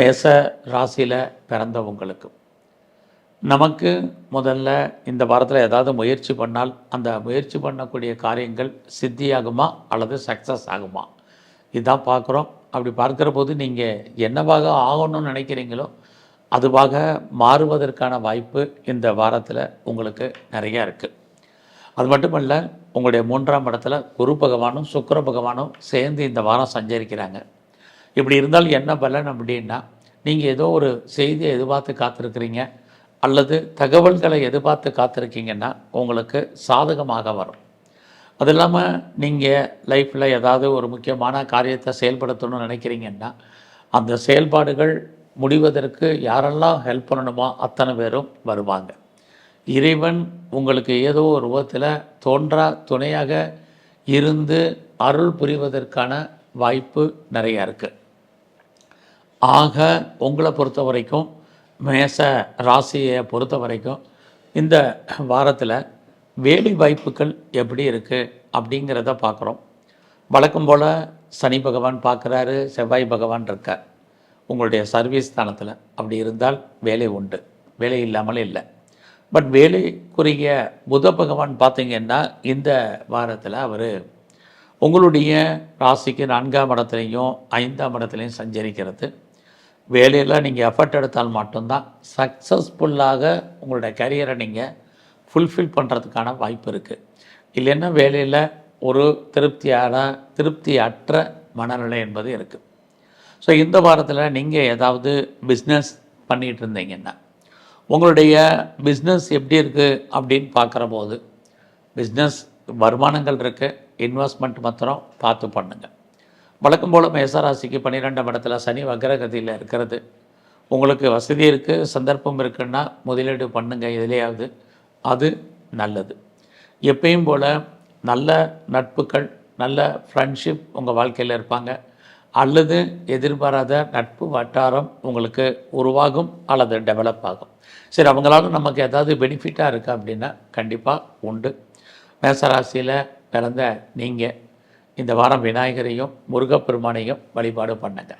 மேச ராசியில் பிறந்தவங்களுக்கு நமக்கு முதல்ல இந்த வாரத்தில் ஏதாவது முயற்சி பண்ணால் அந்த முயற்சி பண்ணக்கூடிய காரியங்கள் சித்தியாகுமா அல்லது சக்ஸஸ் ஆகுமா? இதான் பார்க்குறோம். அப்படி பார்க்குற போது நீங்கள் என்னவாக ஆகணும்னு நினைக்கிறீங்களோ அதுவாக மாறுவதற்கான வாய்ப்பு இந்த வாரத்தில் உங்களுக்கு நிறையா இருக்குது அது மட்டுமல்ல உங்களுடைய மூன்றாம் இடத்துல குரு பகவானும் சுக்கர பகவானும் சேர்ந்து இந்த வாரம் சஞ்சரிக்கிறாங்க. இப்படி இருந்தால் என்ன பலன் அப்படின்னா நீங்கள் ஏதோ ஒரு செய்தியை எதிர்பார்த்து காத்திருக்கிறீங்க அல்லது தகவல்களை எதிர்பார்த்து காத்திருக்கீங்கன்னா உங்களுக்கு சாதகமாக வரும். அது இல்லாமல் நீங்கள் லைஃப்பில் ஏதாவது ஒரு முக்கியமான காரியத்தை செயல்படுத்தணும்னு நினைக்கிறீங்கன்னா அந்த செயல்பாடுகள் முடிவதற்கு யாரெல்லாம் ஹெல்ப் பண்ணணுமோ அத்தனை பேரும் வருவாங்க. இறைவன் உங்களுக்கு ஏதோ ஒரு ரூபத்தில் தோன்றா துணையாக இருந்து அருள் புரிவதற்கான வாய்ப்பு நிறையா இருக்குது ஆக உங்களை பொறுத்த வரைக்கும் மேச ராசியை பொறுத்த வரைக்கும் இந்த வாரத்தில் வேலை வாய்ப்புகள் எப்படி இருக்குது அப்படிங்கிறத பார்க்குறோம். வழக்கம் போல் சனி பகவான் பார்க்குறாரு செவ்வாய் பகவான் இருக்கார். உங்களுடைய சர்வீஸ் ஸ்தானத்தில் அப்படி இருந்தால் வேலை உண்டு. வேலை இல்லாமல் இல்லை. பட் வேலைக்குரிய புத பகவான் பார்த்தீங்கன்னா இந்த வாரத்தில் அவர் உங்களுடைய ராசிக்கு நான்காம் இடத்துலையும் ஐந்தாம் இடத்துலையும் சஞ்சரிக்கிறது. வேலையில் நீங்கள் எஃபர்ட் எடுத்தால் மட்டும்தான் சக்ஸஸ்ஃபுல்லாக உங்களுடைய கரியரை நீங்கள் ஃபுல்ஃபில் பண்ணுறதுக்கான வாய்ப்பு இருக்குது இல்லைன்னா வேலையில் ஒரு திருப்தியான திருப்தி அற்ற மனநிலை என்பது இருக்குது ஸோ இந்த வாரத்தில் நீங்கள் ஏதாவது பிஸ்னஸ் பண்ணிகிட்டு இருந்தீங்கன்னா உங்களுடைய பிஸ்னஸ் எப்படி இருக்குது அப்படின்னு பார்க்குற போது பிஸ்னஸ் வருமானங்கள் இருக்குது இன்வெஸ்ட்மெண்ட் மாத்திரம் பார்த்து பண்ணுங்கள் வழக்கம் போல் மேசராசிக்கு பன்னிரெண்டாம் இடத்துல சனி வக்ரகதியில் இருக்கிறது. உங்களுக்கு வசதி இருக்குது சந்தர்ப்பம் இருக்குன்னா முதலீடு பண்ணுங்கள் எதுலையாவது. அது நல்லது. எப்பயும் போல் நல்ல நட்புகள் நல்ல ஃப்ரெண்ட்ஷிப் உங்கள் வாழ்க்கையில் இருப்பாங்க. அல்லது எதிர்பாராத நட்பு வட்டாரம் உங்களுக்கு உருவாகும் அல்லது டெவலப் ஆகும். சரி அவங்களால நமக்கு ஏதாவது பெனிஃபிட்டாக இருக்கா அப்படின்னா கண்டிப்பாக உண்டு. மேசராசியில் பிறந்த நீங்கள் இந்த வாரம் விநாயகரையும் முருகப்பெருமானையும் வழிபாடு பண்ணுங்க.